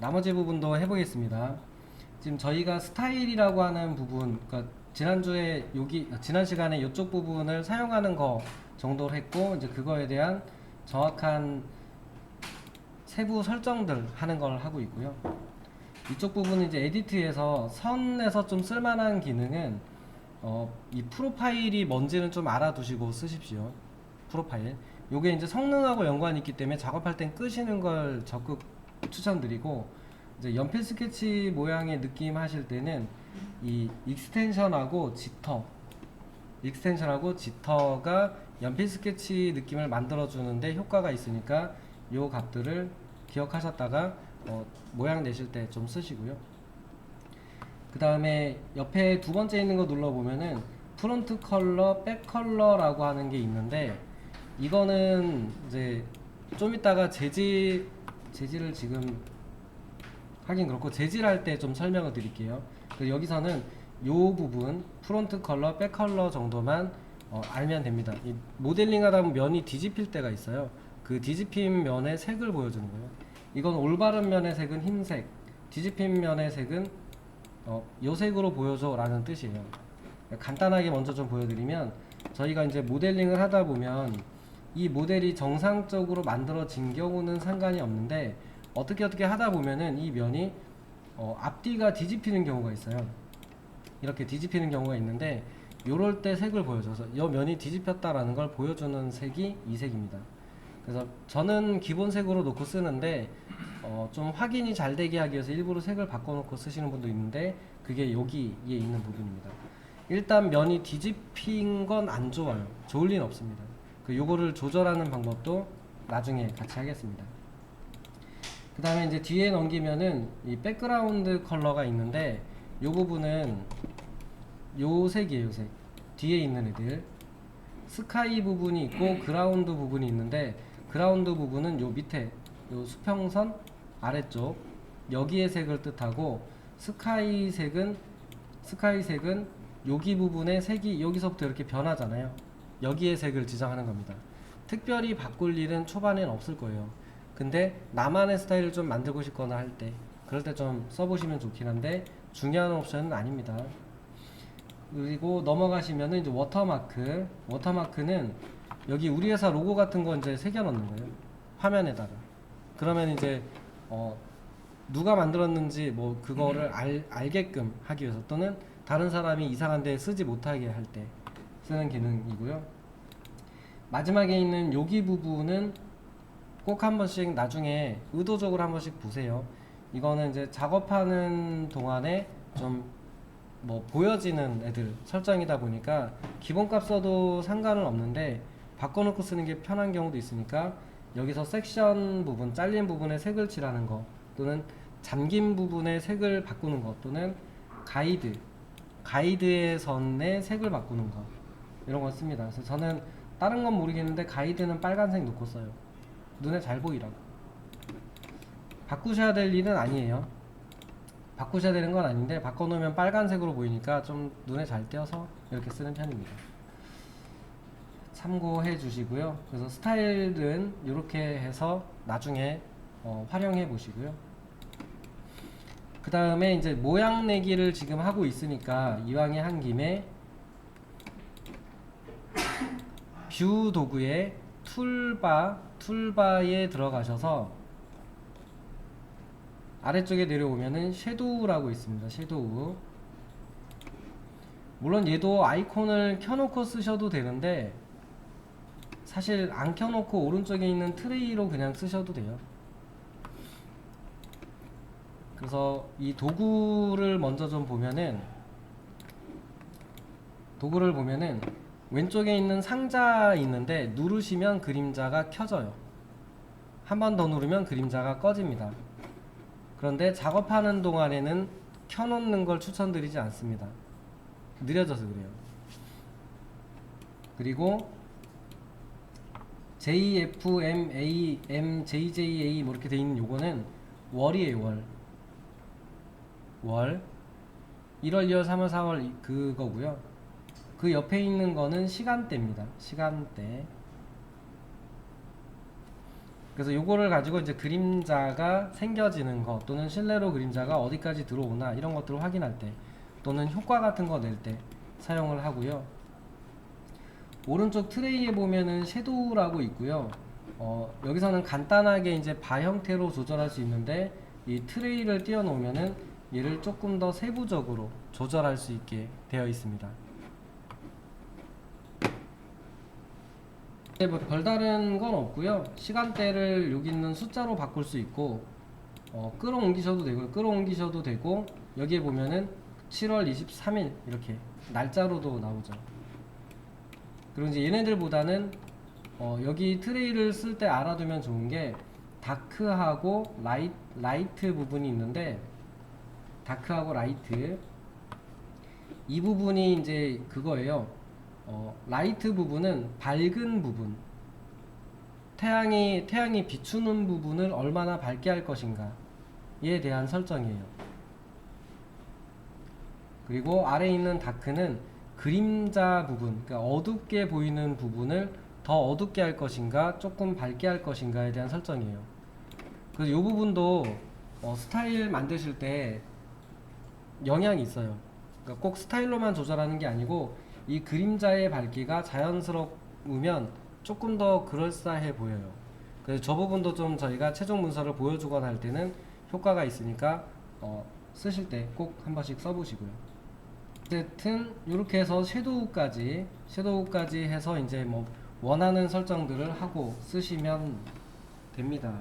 나머지 부분도 해보겠습니다. 지금 저희가 스타일이라고 하는 부분, 그러니까 지난주에 여기 지난 시간에 이쪽 부분을 사용하는 거 정도를 했고 이제 그거에 대한 정확한 세부 설정들 하는 걸 하고 있고요. 이쪽 부분은 이제 에디트에서 선에서 좀 쓸만한 기능은 어, 이 프로파일이 뭔지는 좀 알아두시고 쓰십시오. 프로파일. 요게 이제 성능하고 연관이 있기 때문에 작업할 땐 끄시는 걸 적극 추천드리고 이제 연필 스케치 모양의 느낌 하실 때는 이 익스텐션하고 지터 익스텐션하고 지터가 연필 스케치 느낌을 만들어 주는데 효과가 있으니까 요 값들을 기억하셨다가 어, 모양 내실 때 좀 쓰시고요. 그 다음에 옆에 두 번째 있는 거 눌러보면은 프론트 컬러, 백 컬러라고 하는 게 있는데 이거는 이제 좀 이따가 재질 재질을 지금 하긴 그렇고 재질할 때 좀 설명을 드릴게요. 그래서 여기서는 요 부분 프론트 컬러, 백 컬러 정도만 어, 알면 됩니다. 이 모델링 하다 보면 면이 뒤집힐 때가 있어요. 그 뒤집힌 면의 색을 보여주는 거예요. 이건 올바른 면의 색은 흰색, 뒤집힌 면의 색은 어, 요 색으로 보여줘 라는 뜻이에요. 간단하게 먼저 좀 보여드리면 저희가 이제 모델링을 하다 보면 이 모델이 정상적으로 만들어진 경우는 상관이 없는데 어떻게 어떻게 하다 보면은 이 면이 어, 앞뒤가 뒤집히는 경우가 있어요. 이렇게 뒤집히는 경우가 있는데 요럴 때 색을 보여줘서 이 면이 뒤집혔다라는 걸 보여주는 색이 이 색입니다. 그래서 저는 기본 색으로 놓고 쓰는데 어, 좀 확인이 잘 되게 하기 위해서 일부러 색을 바꿔놓고 쓰시는 분도 있는데 그게 여기에 있는 부분입니다. 일단 면이 뒤집힌 건 안 좋아요. 좋을 리는 없습니다. 그 요거를 조절하는 방법도 나중에 같이 하겠습니다. 그 다음에 이제 뒤에 넘기면은 이 백그라운드 컬러가 있는데 요 부분은 요 색이에요, 요 색. 뒤에 있는 애들. 스카이 부분이 있고 그라운드 부분이 있는데 그라운드 부분은 요 밑에 요 수평선 아래쪽 여기의 색을 뜻하고 스카이 색은 스카이 색은 여기 부분의 색이 여기서부터 이렇게 변하잖아요. 여기의 색을 지정하는 겁니다. 특별히 바꿀 일은 초반엔 없을 거예요. 근데 나만의 스타일을 좀 만들고 싶거나 할 때 그럴 때 좀 써보시면 좋긴 한데 중요한 옵션은 아닙니다. 그리고 넘어가시면은 이제 워터마크 워터마크는 여기 우리 회사 로고 같은 거 이제 새겨 넣는 거예요 화면에다가 그러면 이제 어 누가 만들었는지 뭐 그거를 알, 알게끔 하기 위해서 또는 다른 사람이 이상한 데 쓰지 못하게 할 때 쓰는 기능이고요. 마지막에 있는 여기 부분은 꼭 한 번씩 나중에 의도적으로 한 번씩 보세요. 이거는 이제 작업하는 동안에 좀 뭐 보여지는 애들 설정이다 보니까 기본값 써도 상관은 없는데 바꿔놓고 쓰는 게 편한 경우도 있으니까 여기서 섹션 부분 잘린 부분에 색을 칠하는 거 또는 잠긴 부분에 색을 바꾸는 것 또는 가이드 가이드의 선에 색을 바꾸는 거 이런 거 씁니다 그래서 저는 다른 건 모르겠는데 가이드는 빨간색 놓고 써요 눈에 잘 보이라고 바꾸셔야 될 일은 아니에요 바꾸셔야 되는 건 아닌데 바꿔놓으면 빨간색으로 보이니까 좀 눈에 잘 띄어서 이렇게 쓰는 편입니다. 참고해 주시고요. 그래서 스타일은 이렇게 해서 나중에 어, 활용해 보시고요. 그 다음에 이제 모양 내기를 지금 하고 있으니까 이왕에 한 김에 뷰 도구에 툴바 툴바에 들어가셔서 아래쪽에 내려오면은 섀도우라고 있습니다. 섀도우. 물론 얘도 아이콘을 켜놓고 쓰셔도 되는데 사실 안 켜놓고 오른쪽에 있는 트레이로 그냥 쓰셔도 돼요. 그래서 이 도구를 먼저 좀 보면은 도구를 보면은 왼쪽에 있는 상자 있는데 누르시면 그림자가 켜져요. 한 번 더 누르면 그림자가 꺼집니다. 그런데 작업하는 동안에는 켜놓는 걸 추천드리지 않습니다. 느려져서 그래요. 그리고 JFMA, MJJA 뭐 이렇게 돼 있는 요거는 월이에요, 월. 월. 1월, 2월, 3월, 4월 그거고요. 그 옆에 있는 거는 시간대입니다. 시간대. 그래서 요거를 가지고 이제 그림자가 생겨지는 것 또는 실내로 그림자가 어디까지 들어오나 이런 것들을 확인할 때 또는 효과 같은 거 낼 때 사용을 하고요. 오른쪽 트레이에 보면은 섀도우라고 있고요. 어, 여기서는 간단하게 이제 바 형태로 조절할 수 있는데 이 트레이를 띄워놓으면은 얘를 조금 더 세부적으로 조절할 수 있게 되어 있습니다. 네, 뭐 별다른 건 없고요. 시간대를 여기 있는 숫자로 바꿀 수 있고 어, 끌어옮기셔도 되고 끌어옮기셔도 되고 여기에 보면은 7월 23일 이렇게 날짜로도 나오죠. 그리고 이제 얘네들보다는 어, 여기 트레이를 쓸 때 알아두면 좋은 게 다크하고 라이, 라이트 부분이 있는데 다크하고 라이트 이 부분이 이제 그거예요. 어, 라이트 부분은 밝은 부분 태양이 태양이 비추는 부분을 얼마나 밝게 할 것인가에 대한 설정이에요. 그리고 아래에 있는 다크는 그림자 부분, 그러니까 어둡게 보이는 부분을 더 어둡게 할 것인가, 조금 밝게 할 것인가에 대한 설정이에요. 그래서 이 부분도 어, 스타일 만드실 때 영향이 있어요. 그러니까 꼭 스타일로만 조절하는 게 아니고 이 그림자의 밝기가 자연스러우면 조금 더 그럴싸해 보여요. 그래서 저 부분도 좀 저희가 최종 문서를 보여주거나 할 때는 효과가 있으니까 어, 쓰실 때 꼭 한 번씩 써보시고요. 어쨌든 이렇게 해서 섀도우까지 섀도우까지 해서 이제 뭐 원하는 설정들을 하고 쓰시면 됩니다.